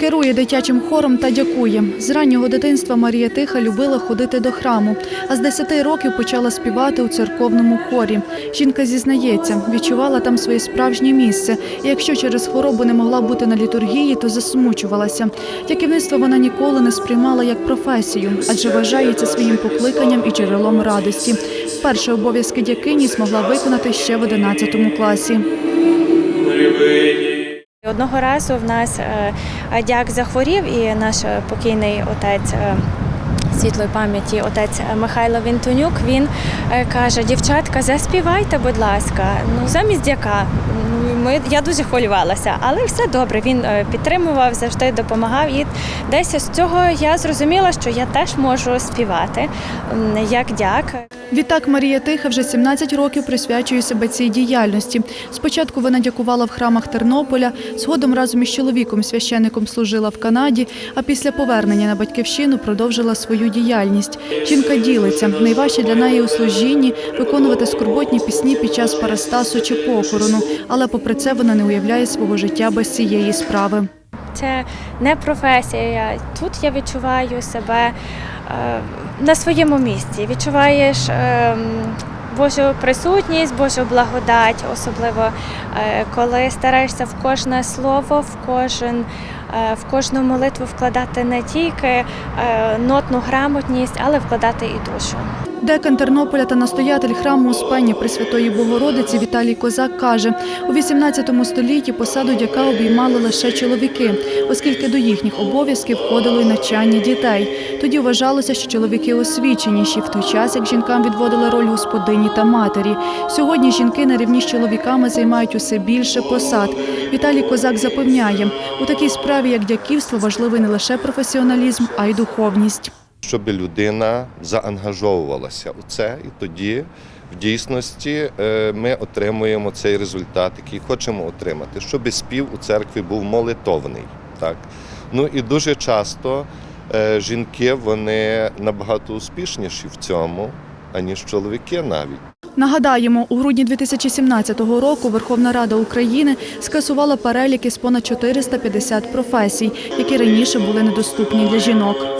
Керує дитячим хором та дякує. З раннього дитинства Марія Тиха любила ходити до храму, а з 10 років почала співати у церковному хорі. Жінка зізнається, відчувала там своє справжнє місце. І Якщо через хворобу не могла бути на літургії, то засмучувалася. Дяківництво вона ніколи не сприймала як професію, адже вважається своїм покликанням і джерелом радості. Вперше обов'язки дякині змогла виконати ще в 11 класі. Одного разу в нас е, дяк захворів, і наш е, покійний отець. е, Світлої пам'яті отець Михайло Вінтонюк він каже: дівчатка, заспівайте, будь ласка. Ну замість дяка. Ну, Ми я дуже хвилювалася, але все добре. Він підтримував, завжди допомагав. І десь з цього я зрозуміла, що я теж можу співати як дяк. Відтак Марія Тиха вже 17 років присвячує себе цій діяльності. Спочатку вона дякувала в храмах Тернополя, згодом разом із чоловіком священником служила в Канаді, а після повернення на батьківщину продовжила свою діяльність. Жінка ділиться. Найважче для неї у служінні виконувати скорботні пісні під час парастасу чи похорону. Але попри це вона не уявляє свого життя без цієї справи. Це не професія. Тут я відчуваю себе е, на своєму місці. Відчуваєш е, Божу присутність, Божу благодать, особливо е, коли стараєшся в кожне слово, в кожен. е, В кожну молитву вкладати не тільки е, нотну грамотність, але вкладати і душу. Декан Тернополя та настоятель храму Успення Пресвятої Богородиці Віталій Козак каже, у 18 столітті посаду дяка обіймали лише чоловіки, оскільки до їхніх обов'язків входило й навчання дітей. Тоді вважалося, що чоловіки освіченіші, в той час як жінкам відводили роль господині та матері. Сьогодні жінки на рівні з чоловіками займають усе більше посад. Віталій Козак запевняє, у такій справі, як дяківство, важливий не лише професіоналізм, а й духовність. Щоб людина заангажовувалася у це, і тоді в дійсності е, ми отримуємо цей результат, який хочемо отримати, щоб спів у церкві був молитовний. Так? Ну і дуже часто е, жінки вони набагато успішніші в цьому, аніж чоловіки навіть. Нагадаємо, у грудні 2017 року Верховна Рада України скасувала переліки з понад 450 професій, які раніше були недоступні для жінок.